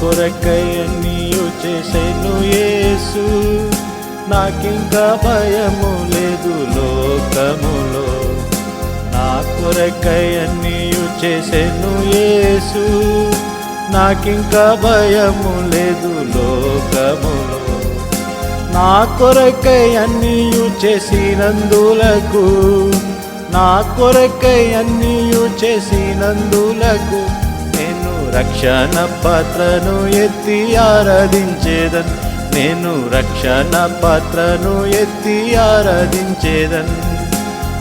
కొరకై అన్నీయు చేసెను యేసు. నాకింకా భయము లేదు లోకములో. నా కొరకై అన్నీయు చేసెను యేసు. నాకింకా భయము లేదు లోకములో. నా కొరకై అన్నీయు చేసినందులకు. నా కొరకై అన్నీయు చేసినందులకు. నేను రక్షణ పాత్రను ఎత్తి ఆరాధించేదన్. నేను రక్షణ పాత్రను ఎత్తి ఆరాధించేదన్.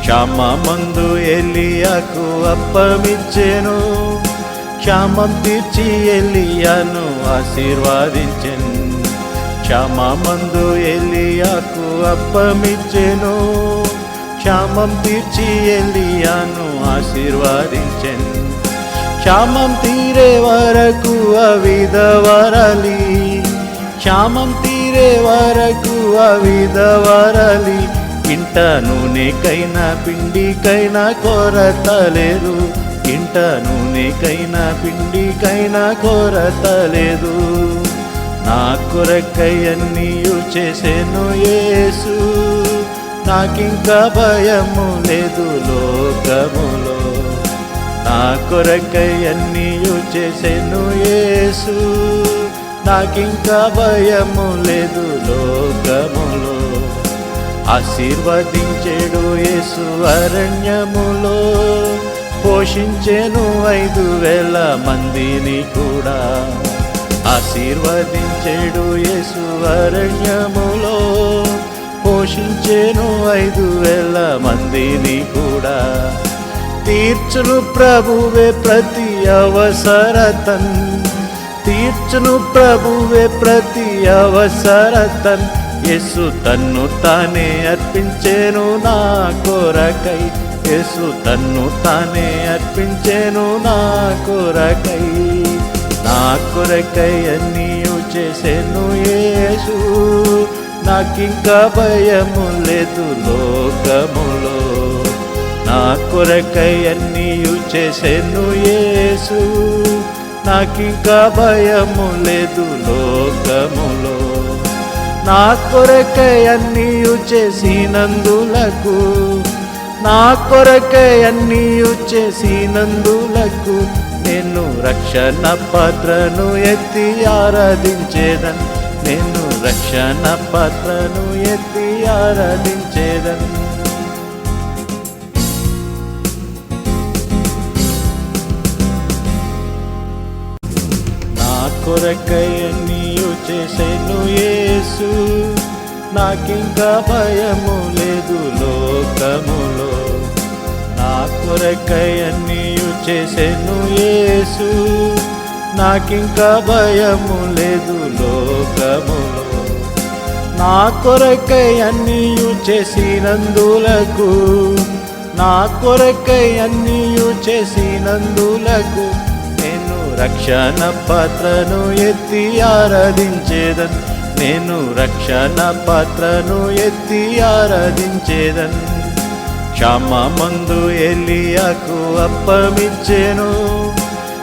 క్షామమందు ఎలియాకు అప్పమిచ్చెను. క్షామం తీర్చి ఎలియాను ఆశీర్వాదించెను. క్షామమందు ఎలియాకు అప్పమిచ్చెను. క్షామం తీర్చి ఎలియాను ఆశీర్వాదించెను. క్షామం తీరే వరకు అవిధవరలి క్షామం తీరే వరకు అవిధవరలి ఇంట నూనెకైనా పిండికైనా కొరతలేదు. ఇంట నూనెకైనా పిండికైనా కొరతలేదు. నా కొరకై అన్నీయు చేసెను యేసు. నాకింకా భయము లేదు లోకములో. నా కొరకై అన్నీయు చేసెను యేసు. నాకింకా భయము లేదు లోకములో. ఆశీర్వదించేడు యేసు అరణ్యములో. పోషించెను ఐదు వేల మందిని కూడా. ఆశీర్వదించేడు యేసు అరణ్యములో. పోషించెను ఐదు వేల మందిని కూడా. తీర్చును ప్రభువే ప్రతి అవసరతన్. తీర్చును ప్రభువే ప్రతి అవసరతన్. యేసు తన్ను తానే అర్పించేను నా కొరకై. యేసు తన్ను తానే అర్పించేను నా కొరకై. నా కొరకై అన్నీయు చేసేను యేసు. నాకింకా భయము లేదు లోకములో. నా కొరకై అన్నీయు చేసేను యేసు. నాకింకా భయము లేదు లోకములో. నా కొరకై అన్నీయు చేసినందులకు నా కొరకై అన్నీయు చేసినందులకు నేను రక్షణ పాత్రను ఎత్తి ఆరాధించేదన్. నేను రక్షణ పాత్రను ఎత్తి ఆరాధించేదన్. కొరకై అన్నీయు చేసెను యేసు. నాకింకా భయము లేదు లోకములో. నా కొరకై అన్నీయు చేసెను యేసు. నాకింకా భయము లేదు లోకములో. నా కొరకై అన్నీయు చేసినందులకు నా కొరకై అన్నీయు చేసినందులకు రక్షణ పాత్రను ఎత్తి ఆరాధించేదన్. నేను రక్షణ పాత్రను ఎత్తి ఆరాధించేదన్. క్షామమందు ఎలియాకు అప్పమిచ్చెను.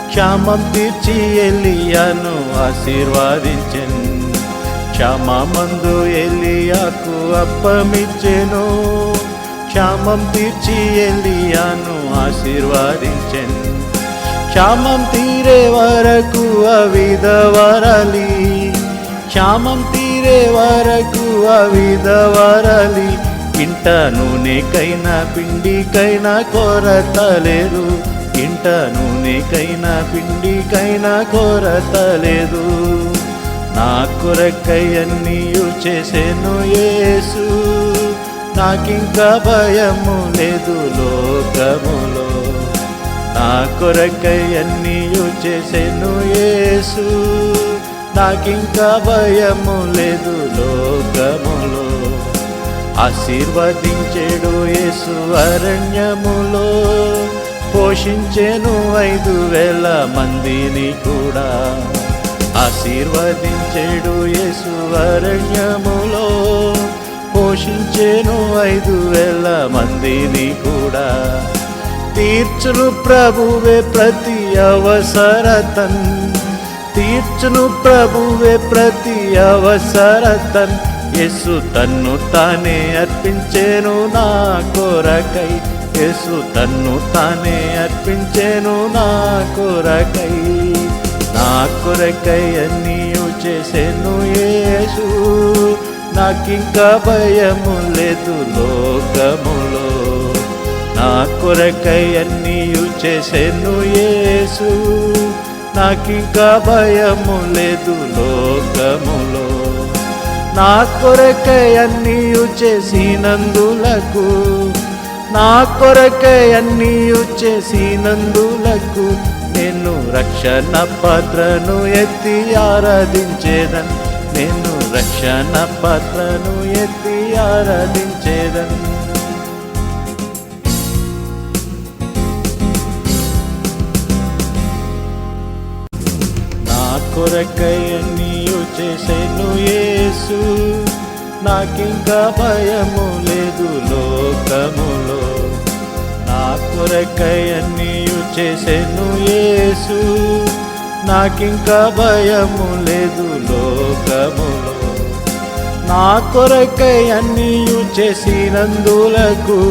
క్షమం తీర్చి ఎలియాను ఆశీర్వాదించెను. క్షామమందు ఎలియాకు అప్పమిచ్చెను. క్షామం తీర్చి ఎలియాను ఆశీర్వాదించెను. క్షామం తీరే వరకు అవిధవరలి. క్షామం తీరే వరకు అవిధవరలి. ఇంట నూనెకైనా పిండికైనా కొరతలేదు. ఇంట నూనెకైనా పిండికైనా కొరతలేదు. నా కొరకై అన్నీయు చేసేను యేసు. నాకింకా భయము లేదు లోకములో. నా కొరకై అన్నీయు చేసెను యేసు. నాకింకా భయము లేదు లోకములో. ఆశీర్వదించెడు యేసు అరణ్యములో. పోషించెను ఐదు వేల మందిని కూడా. ఆశీర్వదించేడు యేసు అరణ్యములో. పోషించెను ఐదు వేల మందిని కూడా. తీర్చును ప్రభువే ప్రతి అవసరతన్. తీర్చును ప్రభువే ప్రతి అవసరతన్. యేసు తన్ను తానే అర్పించేను నా కొరకై. యేసు తన్ను తానే అర్పించేను నా కొరకై. నా కొరకై అన్నీయు చేసేను యేసు. నాకింకా భయము లేదు లోకములో. నా కొరకై అన్నీయు చేసేను యేసు. నాకింకా భయము లేదు లోకములో. నా కొరకై అన్నీయు చేసినందులకు నా కొరకై అన్నీయు చేసినందులకు నేను రక్షణ పాత్రను ఎత్తి ఆరాధించేదన్. నేను రక్షణ పాత్రను ఎత్తి ఆరాధించేదన్. కొరకై అన్నీయు చేసేను యేసు. నాకింకా భయము లేదు లోకములో. నా కొరకై అన్నీయు చేసేను యేసు. నాకింకా భయము లేదు లోకములో. నా కొరకై అన్నీయు చేసినందులకు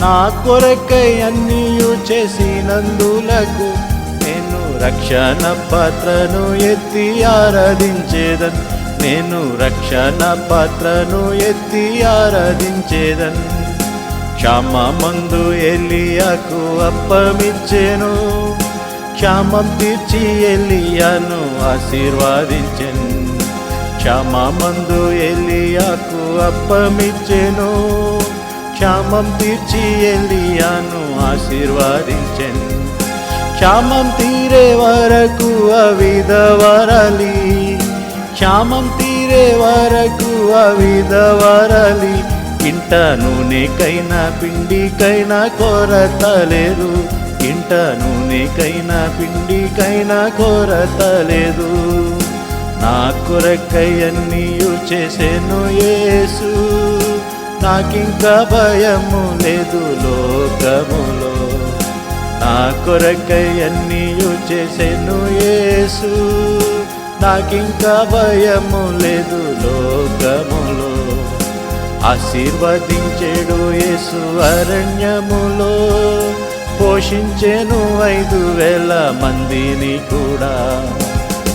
నా కొరకై అన్నీయు చేసినందులకు నేను రక్షణ పాత్రను ఎత్తి ఆరాధించేదన్. నేను రక్షణ పాత్రను ఎత్తి ఆరాధించేదన్. క్షామమందు ఎలియాకు అప్పమిచ్చెను. క్షామం తీర్చి ఎలియాను ఆశీర్వాదించెను. క్షామమందు ఎలియాకు అప్పమిచ్చెను. క్షామం తీర్చి ఎలియాను ఆశీర్వాదించెను. క్షామం తీరే వరకు అవిధవరలి. క్షామం తీరే వరకు అవిధవరలి. ఇంట నూనెకైనా పిండికైనా కొరత లేదు ఇంట నూనెకైనా పిండికైనా కొరత లేదు నా కొరకై అన్నీయు చేసేను యేసు. నాకింకా భయము లేదు లోకములో. నా కొరకై అన్నీయు చేసేను యేసు. నాకింకా భయము లేదు లోకములో. ఆశీర్వదించేడు యేసు అరణ్యములో. పోషించెను ఐదు వేల మందిని కూడా.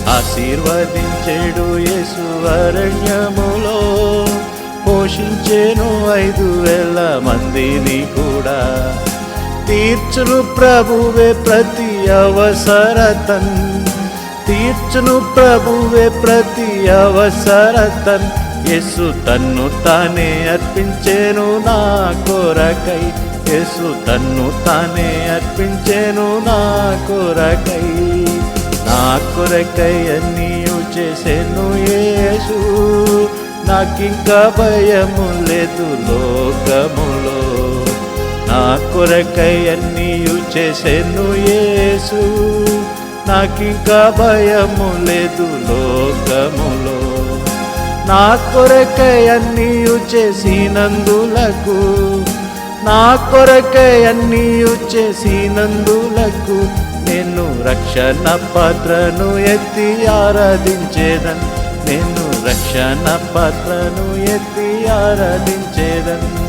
ఆశీర్వదించేడు యేసు అరణ్యములో. పోషించెను ఐదు వేల మందిని కూడా. తీర్చును ప్రభువే ప్రతి అవసరతన్. తీర్చును ప్రభువే ప్రతి అవసరతన్. యేసు తన్ను తానే అర్పించేను నా కొరకై. యేసు తన్ను తానే అర్పించేను నా కొరకై. నా కొరకై అన్నీయు చేసేను యేసు. నాకింకా భయము లేదు లోకములో నా కొరకై అన్నీయు చేసేను యేసు. నాకింకా భయము లేదు లోకములో. నా కొరకై అన్నీయు చేసినందులకు నా కొరకై అన్నీయు చేసినందులకు నేను రక్షణ పాత్రను ఎత్తి ఆరాధించేదన్. నేను రక్షణ పాత్రను ఎత్తి ఆరాధించేదన్.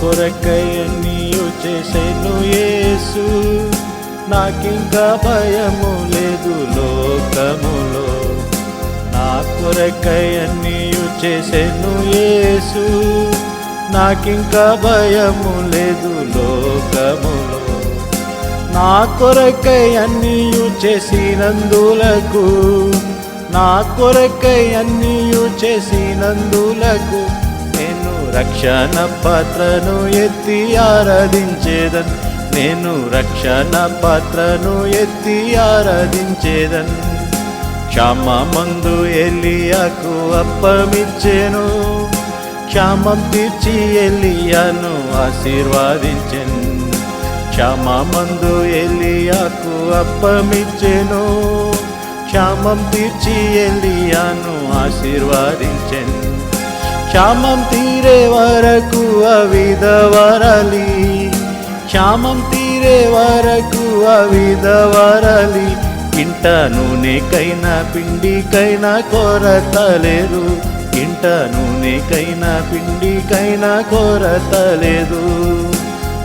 కొరకై అన్నీయు చేసేను యేసు. నాకింకా భయము లేదు లోకములో. నా కొరకై అన్నీయు చేసేను యేసు. నాకింకా భయము లేదు లోకములో. నా కొరకై అన్నీయు చేసినందులకు నా కొరకై అన్నీయు చేసినందులకు నేను రక్షణ పాత్రను ఎత్తి ఆరాధించేదన్. నేను రక్షణ పాత్రను ఎత్తి ఆరాధించేదన్. క్షామమందు ఎలియాకు అప్పమిచ్చెను. క్షామం తీర్చి ఎలియాను ఆశీర్వాదించెను. క్షామమందు ఎలియాకు అప్పమిచ్చెను. క్షామం తీర్చి ఎలియాను ఆశీర్వాదించెను. క్షామం తీరే వరకు అవిధవరలి. క్షామం తీరే వరకు అవిధవరలి. ఇంట నూనెకైనా పిండికైనా కొరతలేదు. ఇంట నూనెకైనా పిండికైనా కొరతలేదు.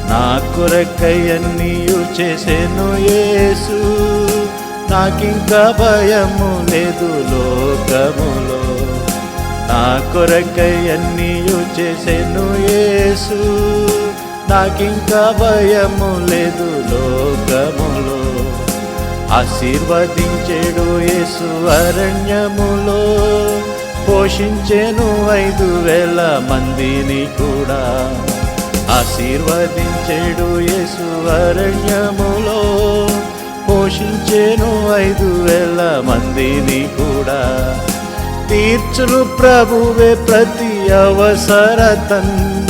నా కొరకై అన్నీయు చేసెను యేసు. నాకింకా భయము లేదు లోకములో. నా కొరకై అన్నీయు చేసెను యేసు. నాకింకా భయము లేదు లోకములో. ఆశీర్వదించేడు యేసు అరణ్యములో. పోషించెను ఐదు వేల మందిని కూడా. ఆశీర్వదించేడు యేసు అరణ్యములో. పోషించెను ఐదు వేల మందిని కూడా. తీర్చును ప్రభువే ప్రతి అవసరతన్.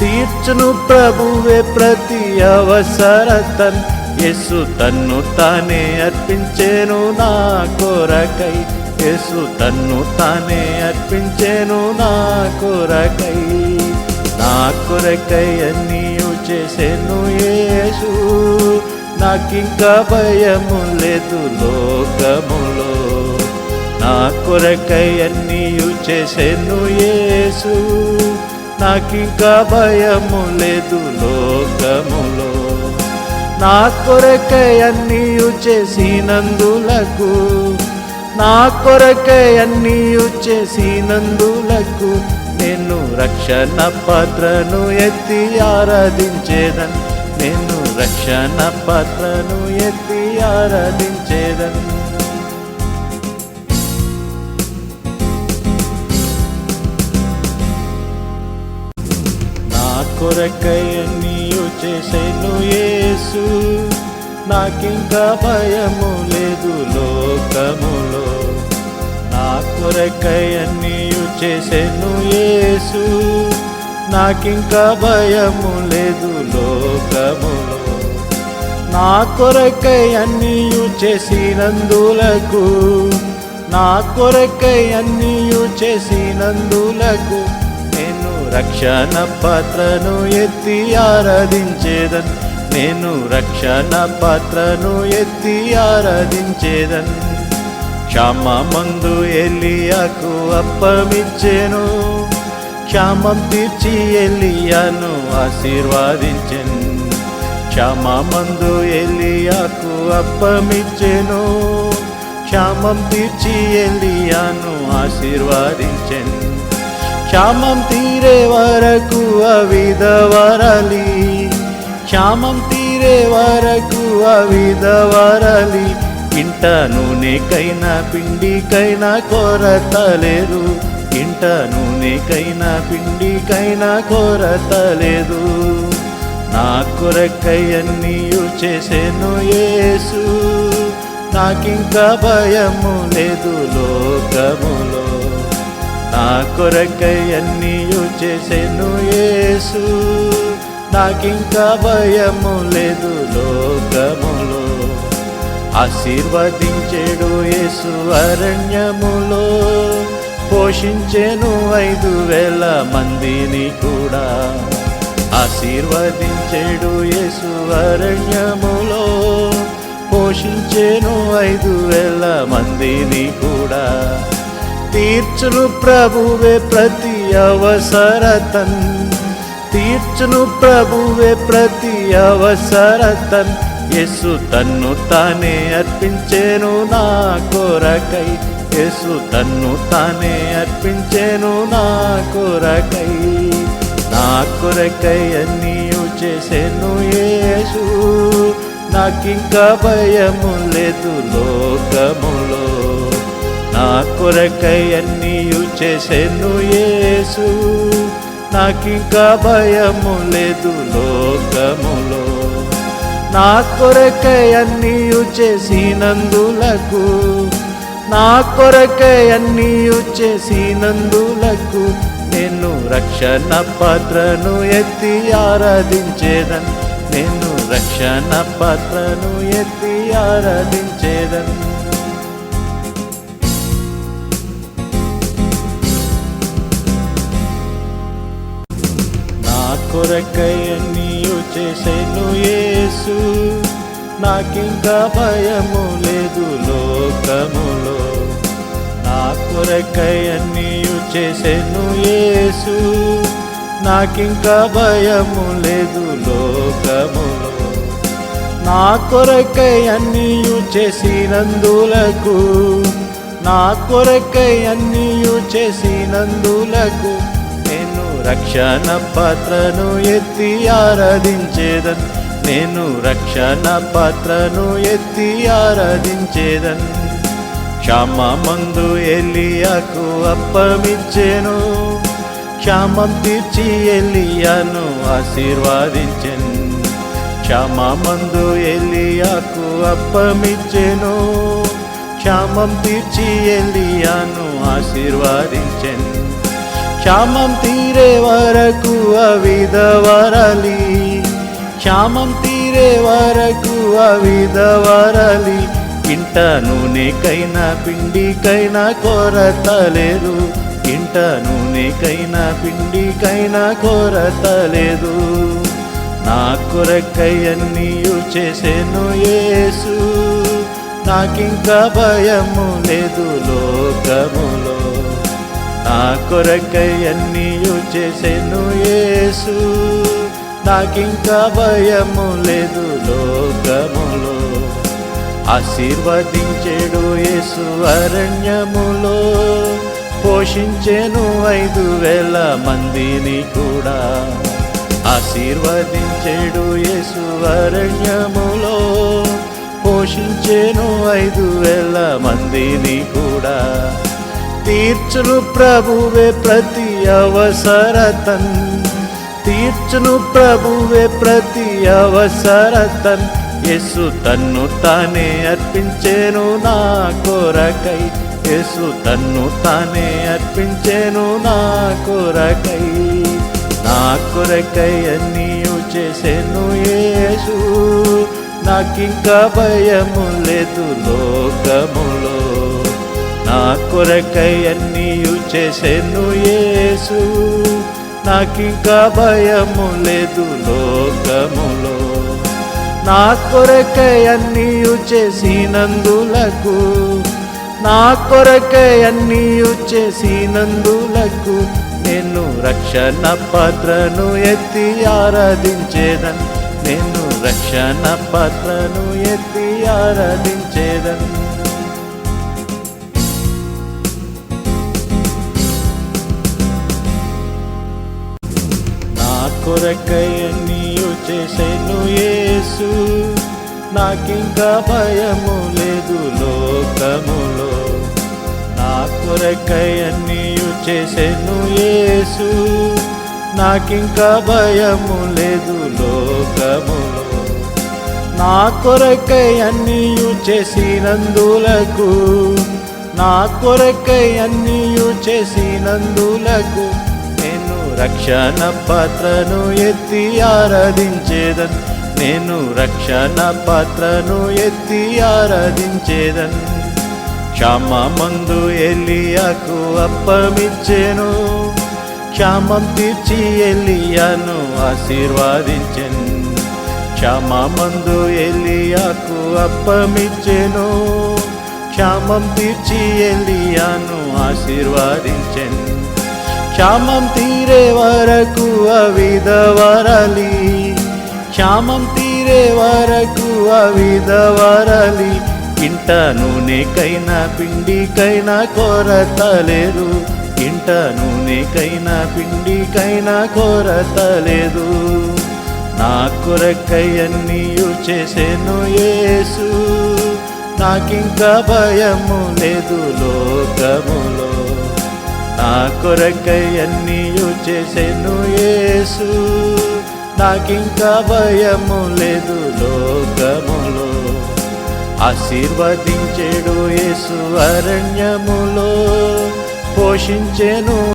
తీర్చును ప్రభువే ప్రతి అవసరతన్. యేసు తన్ను తానే అర్పించేను నా కొరకై. యేసు తన్ను తానే అర్పించేను నా కొరకై. నా కొరకై అన్నీయు చేసేను యేసు. నాకింకా భయము లేదు లోకములో. నా కొరకై అన్నీయు చేసేను యేసు. నాకింకా భయము లేదు లోకములో. నా కొరకై అన్నీయు చేసినందులకు నా కొరకై అన్నీయు చేసినందులకు నేను రక్షణ పాత్రను ఎత్తి ఆరాధించేదన్. నేను రక్షణ పాత్రను ఎత్తి ఆరాధించేదన్. కొరకై అన్నీయు చేసేను యేసు. నాకింకా భయము లేదు లోకములో. నా కొరకై అన్నీయు చేసేను యేసు. నాకింకా భయము లేదు లోకములో. నా కొరకై అన్నీయు చేసినందులకు నా కొరకై అన్నీయు చేసినందులకు నేను రక్షణ పాత్రను ఎత్తి ఆరాధించేదన్. నేను రక్షణ పాత్రను ఎత్తి ఆరాధించేదన్. క్షామమందు ఎలియాకు అప్పమిచ్చెను. క్షమం తీర్చి ఎలియాను ఆశీర్వాదించెను. క్షామమందు ఎలియాకు అప్పమిచ్చెను. క్షమం తీర్చి ఎలియాను ఆశీర్వాదించెను. క్షామం తీరే వరకు అవిధవరలి. క్షామం తీరే వరకు అవిధవరలి. ఇంట నూనెకైనా పిండికైనా కొరతలేదు. ఇంట నూనెకైనా పిండికైనా కొరతలేదు. నా కొరకై అన్నీయు చేసెను యేసు. నాకింకా భయము లేదు లోకములో. నా కొరకై అన్నీయు చేసెను యేసు. నాకింకా భయము లేదు లోకములో. ఆశీర్వదించేడు యేసు అరణ్యములో. పోషించెను ఐదు వేల మందిని కూడా. ఆశీర్వదించేడు యేసు అరణ్యములో. పోషించెను ఐదు వేల మందిని కూడా. తీర్చును ప్రభువే ప్రతి అవసరతన్. తీర్చును ప్రభువే ప్రతి అవసరతన్. యేసు తన్ను తానే అర్పించేను నా కొరకై. యేసు తన్ను తానే అర్పించేను నా కొరకై. నా కొరకై అన్నీయు చేసేను యేసు. నాకింకా భయము లేదు లోకములో. నా కొరకై అన్నీయు చేసేను యేసు. నాకింకా భయము లేదు లోకములో. నా కొరకై అన్నీయు చేసినందులకు నా కొరకై అన్నీయు చేసినందులకు నేను రక్షణ పాత్రను ఎత్తి ఆరాధించేదన్. నేను రక్షణ పాత్రను ఎత్తి ఆరాధించేదన్. కొరకై అన్నీయు చేసేను యేసు. నాకింకా భయము లేదు లోకములో. నా కొరకై అన్నీయు చేసేను యేసు. నాకింకా భయము లేదు లోకములో. నా కొరకై అన్నీయు చేసినందులకు నా కొరకై అన్నీయు చేసినందులకు రక్షణ పాత్రను ఎత్తి ఆరాధించేదన్. నేను రక్షణ పాత్రను ఎత్తి ఆరాధించేదన్. క్షామమందు ఎలియాకు అప్పమిచ్చెను. క్షామం తీర్చి ఎలియాను ఆశీర్వాదించెను. క్షామమందు ఎలియాకు అప్పమిచ్చెను. క్షామం తీర్చి ఎలియాను ఆశీర్వాదించెను. క్షామం తీరే వరకు అవిధవరలి. క్షామం తీరే వరకు అవిధవరలి. ఇంట నూనెకైనా పిండికైనా కొరత లేదు ఇంట నూనెకైనా పిండికైనా కొరత లేదు నా కొరకై అన్నీయు చేసేను యేసు. నాకింకా భయము లేదు లోకములో. నా కొరకై అన్నీయు చేసేను యేసు. నాకింకా భయము లేదు లోకములో. ఆశీర్వదించేడు యేసు అరణ్యములో. పోషించెను ఐదు వేల మందిని కూడా. ఆశీర్వదించేడు యేసు అరణ్యములో. పోషించెను ఐదు వేల మందిని కూడా. తీర్చును ప్రభువే ప్రతి అవసరతన్. తీర్చును ప్రభువే ప్రతి అవసరతన్. యేసు తన్ను తానే అర్పించేను నా కొరకై. యేసు తన్ను తానే అర్పించేను నా కొరకై. నా కొరకై అన్నీయు చేసేను యేసు. నాకింకా భయము లేదు లోకములో. నా కొరకై అన్నీయు చేసేను యేసు. నాకింకా భయము లేదు లోకములో. నా కొరకై అన్నీయు చేసినందులకు నా కొరకై అన్నీయు చేసినందులకు నేను రక్షణ పాత్రను ఎత్తి ఆరాధించేదన్. నేను రక్షణ పాత్రను ఎత్తి ఆరాధించేదన్. కొరకై అన్నీయు చేసేను యేసు. నాకింకా భయము లేదు లోకములో. నా కొరకై అన్నీయు చేసేను యేసు. నాకింకా భయము లేదు లోకములో. నా కొరకై అన్నీయు చేసినందులకు నా కొరకై అన్నీయు చేసినందులకు నేను రక్షణ పాత్రను ఎత్తి ఆరాధించేదన్. నేను రక్షణ పాత్రను ఎత్తి ఆరాధించేదన్. క్షామమందు ఎలియాకు అప్పమిచ్చెను. క్షామం తీర్చి ఎలియాను ఆశీర్వాదించెను. క్షామమందు ఎలియాకు అప్పమిచ్చెను. క్షామం తీర్చి ఎలియాను ఆశీర్వాదించెను. క్షామం తీరే వరకు అవిధవరలి. క్షామం తీరే వరకు అవిధవరలి. ఇంట నూనెకైనా పిండికైనా కొరత లేదు ఇంట నూనెకైనా పిండికైనా కొరత లేదు నా కొరకై అన్నీయు చేసేను యేసు. నాకింకా భయము లేదు లోకములో నా కొరకై అన్నీయు చేసేను యేసు. నాకింకా భయము లేదు లోకములో. ఆశీర్వదించేడు యేసు అరణ్యములో. పోషించెను